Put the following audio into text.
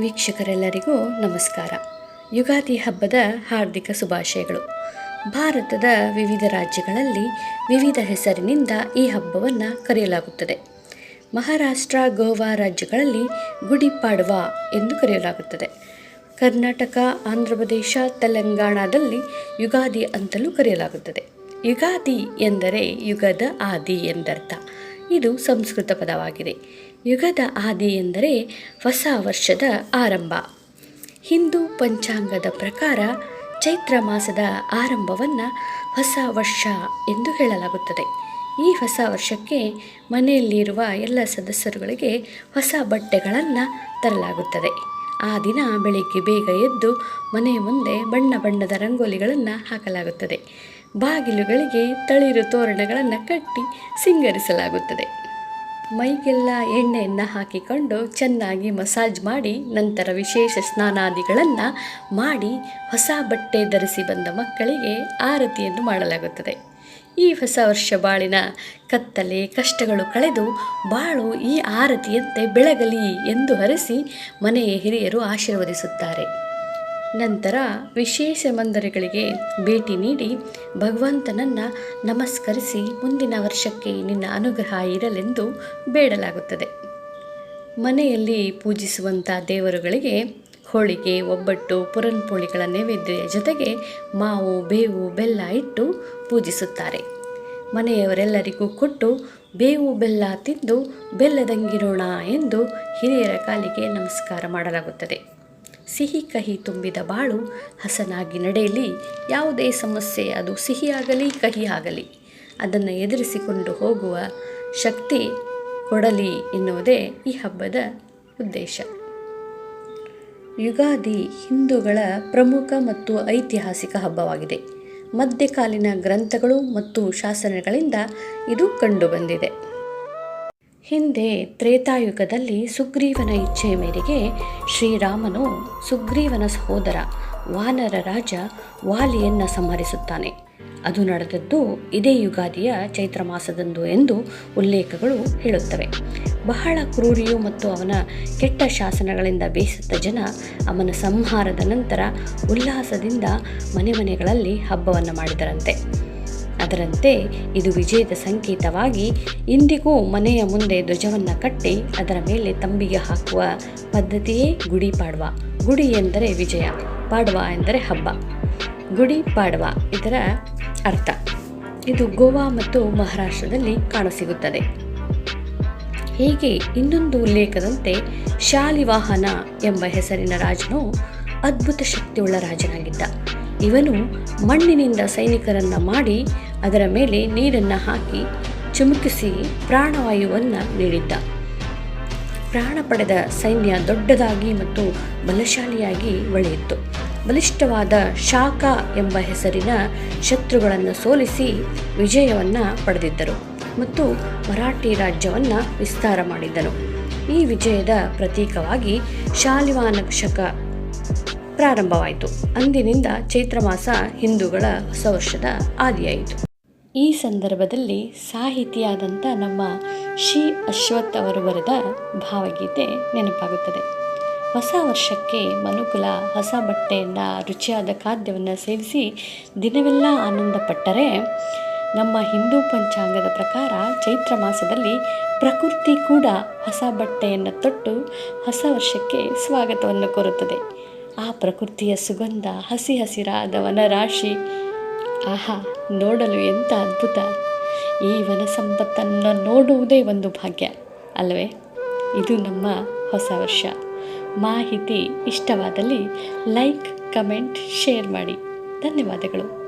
ವೀಕ್ಷಕರೆಲ್ಲರಿಗೂ ನಮಸ್ಕಾರ. ಯುಗಾದಿ ಹಬ್ಬದ ಹಾರ್ದಿಕ ಶುಭಾಶಯಗಳು. ಭಾರತದ ವಿವಿಧ ರಾಜ್ಯಗಳಲ್ಲಿ ವಿವಿಧ ಹೆಸರಿನಿಂದ ಈ ಹಬ್ಬವನ್ನು ಕರೆಯಲಾಗುತ್ತದೆ. ಮಹಾರಾಷ್ಟ್ರ, ಗೋವಾ ರಾಜ್ಯಗಳಲ್ಲಿ ಗುಡಿಪಾಡ್ವಾ ಎಂದು ಕರೆಯಲಾಗುತ್ತದೆ. ಕರ್ನಾಟಕ ಆಂಧ್ರಪ್ರದೇಶ ತೆಲಂಗಾಣದಲ್ಲಿ ಯುಗಾದಿ ಅಂತಲೂ ಕರೆಯಲಾಗುತ್ತದೆ. ಯುಗಾದಿ ಎಂದರೆ ಯುಗದ ಆದಿ ಎಂದರ್ಥ. ಇದು ಸಂಸ್ಕೃತ ಪದವಾಗಿದೆ. ಯುಗದ ಆದಿ ಎಂದರೆ ಹೊಸ ವರ್ಷದ ಆರಂಭ. ಹಿಂದೂ ಪಂಚಾಂಗದ ಪ್ರಕಾರ ಚೈತ್ರ ಮಾಸದ ಆರಂಭವನ್ನು ಹೊಸ ವರ್ಷ ಎಂದು ಹೇಳಲಾಗುತ್ತದೆ. ಈ ಹೊಸ ವರ್ಷಕ್ಕೆ ಮನೆಯಲ್ಲಿರುವ ಎಲ್ಲ ಸದಸ್ಯರುಗಳಿಗೆ ಹೊಸ ಬಟ್ಟೆಗಳನ್ನು ತರಲಾಗುತ್ತದೆ. ಆ ದಿನ ಬೆಳಿಗ್ಗೆ ಬೇಗ ಎದ್ದು ಮನೆಯ ಮುಂದೆ ಬಣ್ಣ ಬಣ್ಣದ ರಂಗೋಲಿಗಳನ್ನು ಹಾಕಲಾಗುತ್ತದೆ. ಬಾಗಿಲುಗಳಿಗೆ ತಳಿರು ತೋರಣಗಳನ್ನು ಕಟ್ಟಿ ಸಿಂಗರಿಸಲಾಗುತ್ತದೆ. ಮೈಗೆಲ್ಲ ಎಣ್ಣೆಯನ್ನು ಹಾಕಿಕೊಂಡು ಚೆನ್ನಾಗಿ ಮಸಾಜ್ ಮಾಡಿ, ನಂತರ ವಿಶೇಷ ಸ್ನಾನಾದಿಗಳನ್ನು ಮಾಡಿ ಹೊಸ ಬಟ್ಟೆ ಧರಿಸಿ ಬಂದ ಮಕ್ಕಳಿಗೆ ಆರತಿಯನ್ನು ಮಾಡಲಾಗುತ್ತದೆ. ಈ ಹೊಸ ವರ್ಷ ಬಾಳಿನ ಕತ್ತಲೆ ಕಷ್ಟಗಳು ಕಳೆದು ಬಾಳು ಈ ಆರತಿಯಂತೆ ಬೆಳಗಲಿ ಎಂದು ಹರಿಸಿ ಮನೆಯ ಹಿರಿಯರು ಆಶೀರ್ವದಿಸುತ್ತಾರೆ. ನಂತರ ವಿಶೇಷ ಮಂದಿರಗಳಿಗೆ ಭೇಟಿ ನೀಡಿ ಭಗವಂತನನ್ನು ನಮಸ್ಕರಿಸಿ ಮುಂದಿನ ವರ್ಷಕ್ಕೆ ನಿನ್ನ ಅನುಗ್ರಹ ಇರಲೆಂದು ಬೇಡಲಾಗುತ್ತದೆ. ಮನೆಯಲ್ಲಿ ಪೂಜಿಸುವಂಥ ದೇವರುಗಳಿಗೆ ಹೋಳಿಗೆ, ಒಬ್ಬಟ್ಟು, ಪುರನ್ಪೋಳಿಗಳ ನೈವೇದ್ಯ ಜೊತೆಗೆ ಮಾವು, ಬೇವು, ಬೆಲ್ಲ ಇಟ್ಟು ಪೂಜಿಸುತ್ತಾರೆ. ಮನೆಯವರೆಲ್ಲರಿಗೂ ಕೊಟ್ಟು ಬೇವು, ಬೆಲ್ಲ ತಿಂದು ಬೆಲ್ಲದಂಗಿರೋಣ ಎಂದು ಹಿರಿಯರ ಕಾಲಿಗೆ ನಮಸ್ಕಾರ ಮಾಡಲಾಗುತ್ತದೆ. ಸಿಹಿ ಕಹಿ ತುಂಬಿದ ಬಾಳು ಹಸನಾಗಿ ನಡೆಯಲಿ, ಯಾವುದೇ ಸಮಸ್ಯೆ ಅದು ಸಿಹಿಯಾಗಲಿ ಕಹಿ ಆಗಲಿ ಅದನ್ನು ಎದುರಿಸಿಕೊಂಡು ಹೋಗುವ ಶಕ್ತಿ ಕೊಡಲಿ ಎನ್ನುವುದೇ ಈ ಹಬ್ಬದ ಉದ್ದೇಶ. ಯುಗಾದಿ ಹಿಂದೂಗಳ ಪ್ರಮುಖ ಮತ್ತು ಐತಿಹಾಸಿಕ ಹಬ್ಬವಾಗಿದೆ. ಮಧ್ಯಕಾಲೀನ ಗ್ರಂಥಗಳು ಮತ್ತು ಶಾಸನಗಳಿಂದ ಇದು ಕಂಡುಬಂದಿದೆ. ಹಿಂದೆ ತ್ರೇತಾಯುಗದಲ್ಲಿ ಸುಗ್ರೀವನ ಇಚ್ಛೆಯ ಮೇರೆಗೆ ಶ್ರೀರಾಮನು ಸುಗ್ರೀವನ ಸಹೋದರ ವಾನರ ರಾಜ ವಾಲಿಯನ್ನು ಸಂಹರಿಸುತ್ತಾನೆ. ಅದು ನಡೆದದ್ದು ಇದೇ ಯುಗಾದಿಯ ಚೈತ್ರ ಮಾಸದಂದು ಎಂದು ಉಲ್ಲೇಖಗಳು ಹೇಳುತ್ತವೆ. ಬಹಳ ಕ್ರೂರಿಯು ಮತ್ತು ಅವನ ಕೆಟ್ಟ ಶಾಸನಗಳಿಂದ ಬೇಸತ್ತ ಜನ ಅವನ ಸಂಹಾರದ ನಂತರ ಉಲ್ಲಾಸದಿಂದ ಮನೆ ಮನೆಗಳಲ್ಲಿ ಹಬ್ಬವನ್ನು ಮಾಡಿದರಂತೆ. ಅದರಂತೆ ಇದು ವಿಜಯದ ಸಂಕೇತವಾಗಿ ಇಂದಿಗೂ ಮನೆಯ ಮುಂದೆ ಧ್ವಜವನ್ನು ಕಟ್ಟಿ ಅದರ ಮೇಲೆ ತಂಬಿಗೆ ಹಾಕುವ ಪದ್ಧತಿಯೇ ಗುಡಿ ಪಾಡ್ವ. ಗುಡಿ ಎಂದರೆ ವಿಜಯ, ಪಾಡ್ವ ಎಂದರೆ ಹಬ್ಬ. ಗುಡಿ ಪಾಡ್ವ ಇದರ ಅರ್ಥ. ಇದು ಗೋವಾ ಮತ್ತು ಮಹಾರಾಷ್ಟ್ರದಲ್ಲಿ ಕಾಣಸಿಗುತ್ತದೆ. ಹೀಗೆ ಇನ್ನೊಂದು ಉಲ್ಲೇಖದಂತೆ ಶಾಲಿವಾಹನ ಎಂಬ ಹೆಸರಿನ ರಾಜನು ಅದ್ಭುತ ಶಕ್ತಿಯುಳ್ಳ ರಾಜನಾಗಿದ್ದ. ಇವನು ಮಣ್ಣಿನಿಂದ ಸೈನಿಕರನ್ನು ಮಾಡಿ ಅದರ ಮೇಲೆ ನೀರನ್ನು ಹಾಕಿ ಚುಮುಕಿಸಿ ಪ್ರಾಣವಾಯುವನ್ನು ನೀಡಿದ್ದ. ಪ್ರಾಣ ಪಡೆದ ಸೈನ್ಯ ದೊಡ್ಡದಾಗಿ ಮತ್ತು ಬಲಶಾಲಿಯಾಗಿ ಬೆಳೆಯಿತು ಬಲಿಷ್ಠವಾದ ಶಾಖ ಎಂಬ ಹೆಸರಿನ ಶತ್ರುಗಳನ್ನು ಸೋಲಿಸಿ ವಿಜಯವನ್ನು ಪಡೆದಿದ್ದರು ಮತ್ತು ಮರಾಠಿ ರಾಜ್ಯವನ್ನು ವಿಸ್ತಾರ ಮಾಡಿದ್ದನು. ಈ ವಿಜಯದ ಪ್ರತೀಕವಾಗಿ ಶಾಲಿವಾನ ಶಕ ಪ್ರಾರಂಭವಾಯಿತು. ಅಂದಿನಿಂದ ಚೈತ್ರ ಮಾಸ ಹಿಂದೂಗಳ ಹೊಸ ವರ್ಷದ ಆದಿಯಾಯಿತು. ಈ ಸಂದರ್ಭದಲ್ಲಿ ಸಾಹಿತಿಯಾದಂಥ ನಮ್ಮ ಶ್ರೀ ಅಶ್ವಥ್ ಅವರು ಬರೆದ ಭಾವಗೀತೆ ನೆನಪಾಗುತ್ತದೆ. ಹೊಸ ವರ್ಷಕ್ಕೆ ಮನುಕುಲ ಹೊಸ ಬಟ್ಟೆಯನ್ನು, ರುಚಿಯಾದ ಖಾದ್ಯವನ್ನು ಸೇವಿಸಿ ದಿನವೆಲ್ಲ ಆನಂದಪಟ್ಟರೆ ನಮ್ಮ ಹಿಂದೂ ಪಂಚಾಂಗದ ಪ್ರಕಾರ ಚೈತ್ರ ಮಾಸದಲ್ಲಿ ಪ್ರಕೃತಿ ಕೂಡ ಹೊಸ ಬಟ್ಟೆಯನ್ನು ತೊಟ್ಟು ಹೊಸ ವರ್ಷಕ್ಕೆ ಸ್ವಾಗತವನ್ನು ಕೋರುತ್ತದೆ. ಆ ಪ್ರಕೃತಿಯ ಸುಗಂಧ, ಹಸಿ ಹಸಿರಾದ ವನರಾಶಿ ಆಹಾ, ನೋಡಲು ಎಂಥ ಅದ್ಭುತ. ಈ ವನ ಸಂಪತ್ತನ್ನು ನೋಡುವುದೇ ಒಂದು ಭಾಗ್ಯ ಅಲ್ಲವೇ ಇದು ನಮ್ಮ ಹೊಸ ವರ್ಷ. ಮಾಹಿತಿ ಇಷ್ಟವಾದಲ್ಲಿ ಲೈಕ್, ಕಮೆಂಟ್, ಶೇರ್ ಮಾಡಿ. ಧನ್ಯವಾದಗಳು.